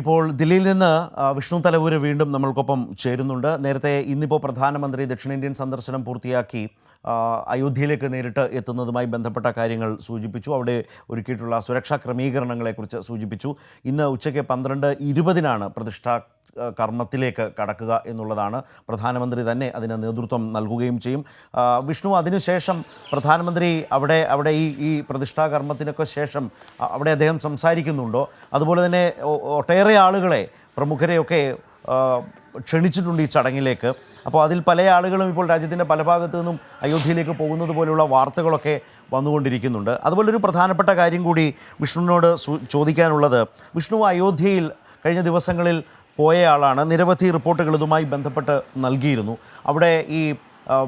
ഇപ്പോൾ ദില്ലിയിൽ നിന്ന് വിഷ്ണു തലവൂര് വീണ്ടും നമ്മൾക്കൊപ്പം ചേരുന്നുണ്ട്. നേരത്തെ ഇന്നിപ്പോൾ പ്രധാനമന്ത്രി ദക്ഷിണേന്ത്യൻ സന്ദർശനം പൂർത്തിയാക്കി. അയോധ്യയിലേക്ക് നേരിട്ട് എത്തുന്നതുമായി ബന്ധപ്പെട്ട കാര്യങ്ങൾ സൂചിപ്പിച്ചു. അവിടെ ഒരുക്കിയിട്ടുള്ള സുരക്ഷാ ക്രമീകരണങ്ങളെക്കുറിച്ച് സൂചിപ്പിച്ചു. ഇന്ന് ഉച്ചയ്ക്ക് പന്ത്രണ്ട് ഇരുപതിനാണ് പ്രതിഷ്ഠാ കർമ്മത്തിലേക്ക് കടക്കുക എന്നുള്ളതാണ്. പ്രധാനമന്ത്രി തന്നെ അതിന് നേതൃത്വം നൽകുകയും ചെയ്യും. വിഷ്ണു അതിനുശേഷം പ്രധാനമന്ത്രി അവിടെ അവിടെ ഈ ഈ പ്രതിഷ്ഠാ കർമ്മത്തിനൊക്കെ ശേഷം അവിടെ അദ്ദേഹം സംസാരിക്കുന്നുണ്ടോ? അതുപോലെ തന്നെ ഒട്ടേറെ ആളുകളെ പ്രമുഖരെയൊക്കെ ക്ഷണിച്ചിട്ടുണ്ട് ഈ ചടങ്ങിലേക്ക്. അപ്പോൾ അതിൽ പല ആളുകളും ഇപ്പോൾ രാജ്യത്തിന്റെ പല ഭാഗത്തു നിന്നും അയോധ്യയിലേക്ക് പോകുന്നത് പോലെയുള്ള വാർത്തകളൊക്കെ വന്നുകൊണ്ടിരിക്കുന്നുണ്ട്. അതുപോലെ ഒരു പ്രധാനപ്പെട്ട കാര്യം കൂടി വിഷ്ണുവിനോട് ചോദിക്കാനുള്ളത്. വിഷ്ണു അയോധ്യയിൽ കഴിഞ്ഞ ദിവസങ്ങളിൽ പോയ ആളാണ്. നിരവധി റിപ്പോർട്ടുകൾ ഇതുമായി ബന്ധപ്പെട്ട് നൽകിയിരുന്നു. അവിടെ ഈ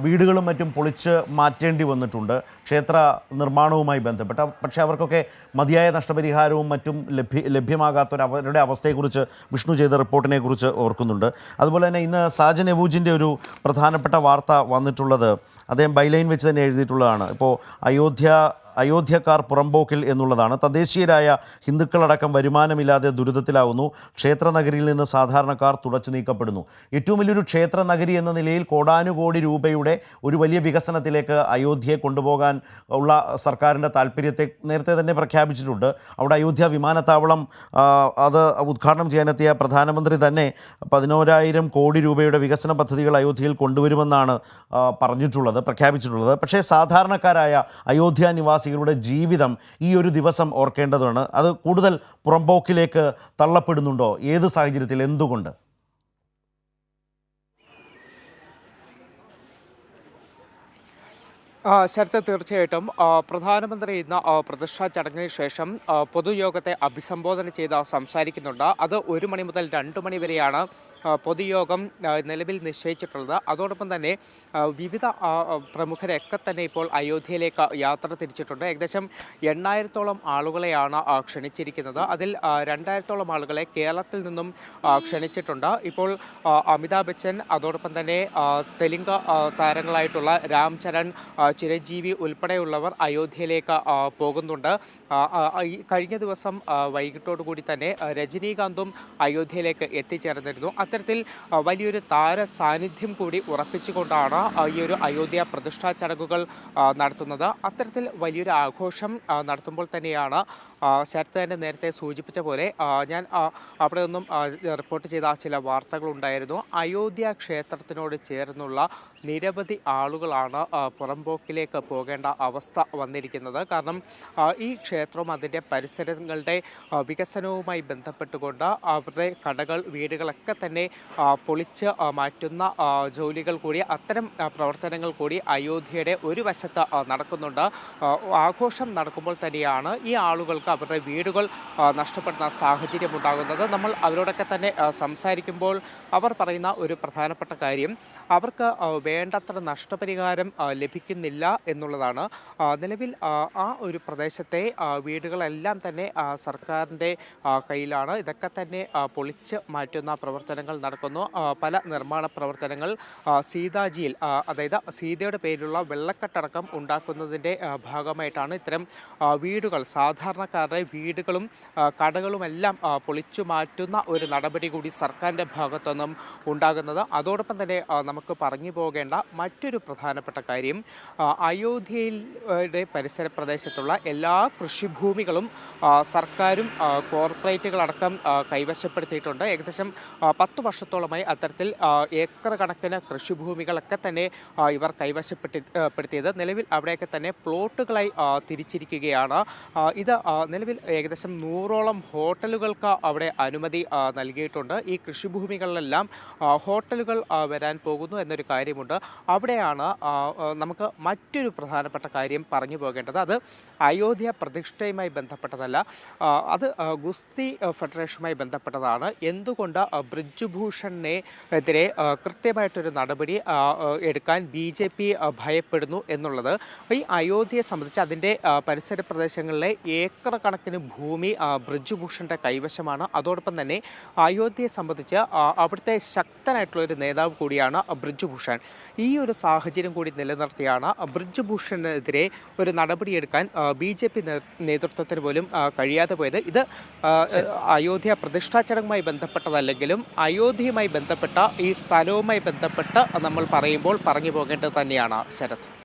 വീടുകളും മറ്റും പൊളിച്ച് മാറ്റേണ്ടി വന്നിട്ടുണ്ട്. ക്ഷേത്ര നിർമ്മാണവുമായി ബന്ധപ്പെട്ട പക്ഷേ അവർക്കൊക്കെ മതിയായ നഷ്ടപരിഹാരവും മറ്റും ലഭ്യ ലഭ്യമാകാത്തൊരു അവരുടെ അവസ്ഥയെക്കുറിച്ച് വിഷ്ണു ചെയ്ത റിപ്പോർട്ടിനെക്കുറിച്ച് ഓർക്കുന്നുണ്ട്. അതുപോലെ തന്നെ ഇന്ന് സാജൻ എവൂജിന്റെ ഒരു പ്രധാനപ്പെട്ട വാർത്ത വന്നിട്ടുള്ളത് അദ്ദേഹം ബൈലൈൻ വെച്ച് തന്നെ എഴുതിയിട്ടുള്ളതാണ്. ഇപ്പോൾ അയോധ്യ അയോധ്യക്കാർ പുറമ്പോക്കിൽ എന്നുള്ളതാണ്. തദ്ദേശീയരായ ഹിന്ദുക്കളടക്കം വരുമാനമില്ലാതെ ദുരിതത്തിലാവുന്നു. ക്ഷേത്ര നഗരിയിൽ നിന്ന് സാധാരണക്കാർ തുടച്ചു നീക്കപ്പെടുന്നു. ഏറ്റവും വലിയൊരു ക്ഷേത്ര നഗരി എന്ന നിലയിൽ കോടാനുകോടി രൂപയുടെ ഒരു വലിയ വികസനത്തിലേക്ക് അയോധ്യയെ കൊണ്ടുപോകാൻ ഉള്ള സർക്കാരിന്റെ താല്പര്യത്തെ നേരത്തെ തന്നെ പ്രഖ്യാപിച്ചിട്ടുണ്ട്. അവിടെ അയോധ്യ വിമാനത്താവളം അത് ഉദ്ഘാടനം ചെയ്യാനെത്തിയ പ്രധാനമന്ത്രി തന്നെ പതിനോരായിരം കോടി രൂപയുടെ വികസന പദ്ധതികൾ അയോധ്യയിൽ കൊണ്ടുവരുമെന്നാണ് പറഞ്ഞിട്ടുള്ളത് പ്രഖ്യാപിച്ചിട്ടുള്ളത്. പക്ഷേ സാധാരണക്കാരായ അയോധ്യ നിവാസികളുടെ ജീവിതം ഈ ഒരു ദിവസം ഓർക്കേണ്ടതാണ്. അത് കൂടുതൽ പുറമ്പോക്കിലേക്ക് തള്ളപ്പെടുന്നുണ്ടോ? ഏത് സാഹചര്യത്തിൽ? എന്തുകൊണ്ട്? ശരത്ത് തീർച്ചയായിട്ടും പ്രധാനമന്ത്രി ഇന്ന് പ്രതിഷ്ഠാ ചടങ്ങിന് ശേഷം പൊതുയോഗത്തെ അഭിസംബോധന ചെയ്ത് സംസാരിക്കുന്നുണ്ട്. അത് ഒരു മണി മുതൽ രണ്ട് മണി വരെയാണ് പൊതുയോഗം നിലവിൽ നിശ്ചയിച്ചിട്ടുള്ളത്. അതോടൊപ്പം തന്നെ വിവിധ പ്രമുഖരൊക്കെ തന്നെ ഇപ്പോൾ അയോധ്യയിലേക്ക് യാത്ര തിരിച്ചിട്ടുണ്ട്. ഏകദേശം എണ്ണായിരത്തോളം ആളുകളെയാണ് ക്ഷണിച്ചിരിക്കുന്നത്. അതിൽ രണ്ടായിരത്തോളം ആളുകളെ കേരളത്തിൽ നിന്നും ക്ഷണിച്ചിട്ടുണ്ട്. ഇപ്പോൾ അമിതാഭ് ബച്ചൻ അതോടൊപ്പം തന്നെ തെലുങ്ക് താരങ്ങളായിട്ടുള്ള രാം ചരൺ ആ, ചിരഞ്ജീവി ഉൾപ്പെടെയുള്ളവർ അയോധ്യയിലേക്ക് പോകുന്നുണ്ട്. കഴിഞ്ഞ ദിവസം വൈകിട്ടോടുകൂടി വൈകിട്ടോടു കൂടി തന്നെ രജനീകാന്തും അയോധ്യയിലേക്ക് എത്തിച്ചേർന്നിരുന്നു. അത്തരത്തിൽ വലിയൊരു താര സാന്നിധ്യം കൂടി ഉറപ്പിച്ചുകൊണ്ടാണ് ഈ ഒരു അയോധ്യ പ്രതിഷ്ഠാ ചടങ്ങുകൾ നടത്തുന്നത്. അത്തരത്തിൽ വലിയൊരു ആഘോഷം നടത്തുമ്പോൾ തന്നെയാണ് ശരത് തന്നെ നേരത്തെ സൂചിപ്പിച്ച പോലെ ഞാൻ അവിടെ നിന്നും റിപ്പോർട്ട് ചെയ്ത ചില വാർത്തകളുണ്ടായിരുന്നു. അയോധ്യ ക്ഷേത്രത്തിനോട് ചേർന്നുള്ള നിരവധി ആളുകളാണ് ആ, പുറമ്പോക്കിലേക്ക് പോകേണ്ട അവസ്ഥ വന്നിരിക്കുന്നത്. കാരണം ഈ ക്ഷേത്രവും അതിന്റെ പരിസരങ്ങളുടെ വികസനവുമായി ബന്ധപ്പെട്ടുകൊണ്ട് അവരുടെ കടകൾ വീടുകളൊക്കെ തന്നെ പൊളിച്ച് മാറ്റുന്ന ജോലികൾ കൂടി അത്തരം പ്രവർത്തനങ്ങൾ കൂടി അയോധ്യയുടെ ഒരു വശത്ത് നടക്കുന്നുണ്ട്. ആഘോഷം നടക്കുമ്പോൾ തന്നെയാണ് ഈ ആളുകൾക്ക് അവരുടെ വീടുകൾ നഷ്ടപ്പെടുന്ന സാഹചര്യം ഉണ്ടാകുന്നത്. നമ്മൾ അവരോടൊക്കെ തന്നെ സംസാരിക്കുമ്പോൾ അവർ പറയുന്ന ഒരു പ്രധാനപ്പെട്ട കാര്യം അവർക്ക് വേണ്ടത്ര നഷ്ടപരിഹാരം ആ, ലഭിക്കുന്നില്ല എന്നുള്ളതാണ്. നിലവിൽ ആ, ഒരു പ്രദേശത്തെ വീടുകളെല്ലാം തന്നെ സർക്കാരിന്റെ കയ്യിലാണ്. ഇതൊക്കെ തന്നെ പൊളിച്ച് മാറ്റുന്ന പ്രവർത്തനങ്ങൾ നടക്കുന്നു. പല നിർമ്മാണ പ്രവർത്തനങ്ങൾ സീതാജിയിൽ അതായത് സീതയുടെ പേരിലുള്ള വെള്ളക്കെട്ടടക്കം ഉണ്ടാക്കുന്നതിന്റെ ഭാഗമായിട്ടാണ് ഇത്തരം വീടുകൾ സാധാരണക്കാരുടെ വീടുകളും കടകളും കടകളുമെല്ലാം പൊളിച്ചു മാറ്റുന്ന ഒരു നടപടി കൂടി സർക്കാരിന്റെ ഭാഗത്തുനിന്നും ഉണ്ടാകുന്നത്. അതോടൊപ്പം തന്നെ നമുക്ക് പറഞ്ഞു പോകേണ്ട മറ്റൊരു പ്രധാനപ്പെട്ട കാര്യം ആ, അയോധ്യയുടെ പരിസര പ്രദേശത്തുള്ള എല്ലാ കൃഷിഭൂമികളും സർക്കാരും കോർപ്പറേറ്റുകളടക്കം കൈവശപ്പെടുത്തിയിട്ടുണ്ട്. ഏകദേശം പത്ത് വർഷത്തോളമായി അത്തരത്തിൽ ഏക്കർ കണക്കിന് കൃഷിഭൂമികളൊക്കെ തന്നെ ഇവർ കൈവശപ്പെട്ടി ആ, പെടുത്തിയത്. നിലവിൽ അവിടെയൊക്കെ തന്നെ പ്ലോട്ടുകളായി തിരിച്ചിരിക്കുകയാണ്. ഇത് നിലവിൽ ഏകദേശം നൂറോളം ഹോട്ടലുകൾക്ക് അവിടെ അനുമതി നൽകിയിട്ടുണ്ട്. ഈ കൃഷിഭൂമികളിലെല്ലാം ഹോട്ടലുകൾ വരാൻ പോകുന്നു എന്നൊരു കാര്യമുണ്ട്. അവിടെയാണ് നമുക്ക് മറ്റൊരു പ്രധാനപ്പെട്ട കാര്യം പറഞ്ഞു പോകേണ്ടത് അത് അയോധ്യ പ്രതിഷ്ഠയുമായി ബന്ധപ്പെട്ടതല്ല. അത് ഗുസ്തി ഫെഡറേഷനുമായി ബന്ധപ്പെട്ടതാണ്. എന്തുകൊണ്ട് ആ, ബ്രിജുഭൂഷണിനെ എതിരെ കൃത്യമായിട്ടൊരു നടപടി എടുക്കാൻ ബി ജെ പി ഭയപ്പെടുന്നു എന്നുള്ളത് ഈ അയോധ്യയെ സംബന്ധിച്ച് അതിന്റെ പരിസര പ്രദേശങ്ങളിലെ ഏക്കർ കണക്കിന് ഭൂമി ആ, ബ്രിജുഭൂഷണിന്റെ കൈവശമാണ്. അതോടൊപ്പം തന്നെ അയോധ്യയെ സംബന്ധിച്ച് അവിടുത്തെ ശക്തനായിട്ടുള്ള ഒരു നേതാവ് കൂടിയാണ് ബ്രിജുഭൂഷൺ. ഈ ഒരു സാഹചര്യം കൂടി നിലനിർത്തിയാണ് ബ്രിജ് ഭൂഷണെതിരെ ഒരു നടപടിയെടുക്കാൻ ബി ജെ പി നേതൃത്വത്തിന് പോലും കഴിയാതെ പോയത്. ഇത് അയോധ്യ പ്രതിഷ്ഠാ ചടങ്ങുമായി ബന്ധപ്പെട്ടതല്ലെങ്കിലും അയോധ്യയുമായി ബന്ധപ്പെട്ട ഈ സ്ഥലവുമായി ബന്ധപ്പെട്ട് നമ്മൾ പറയുമ്പോൾ പറഞ്ഞു പോകേണ്ടത് തന്നെയാണ് ശരത്.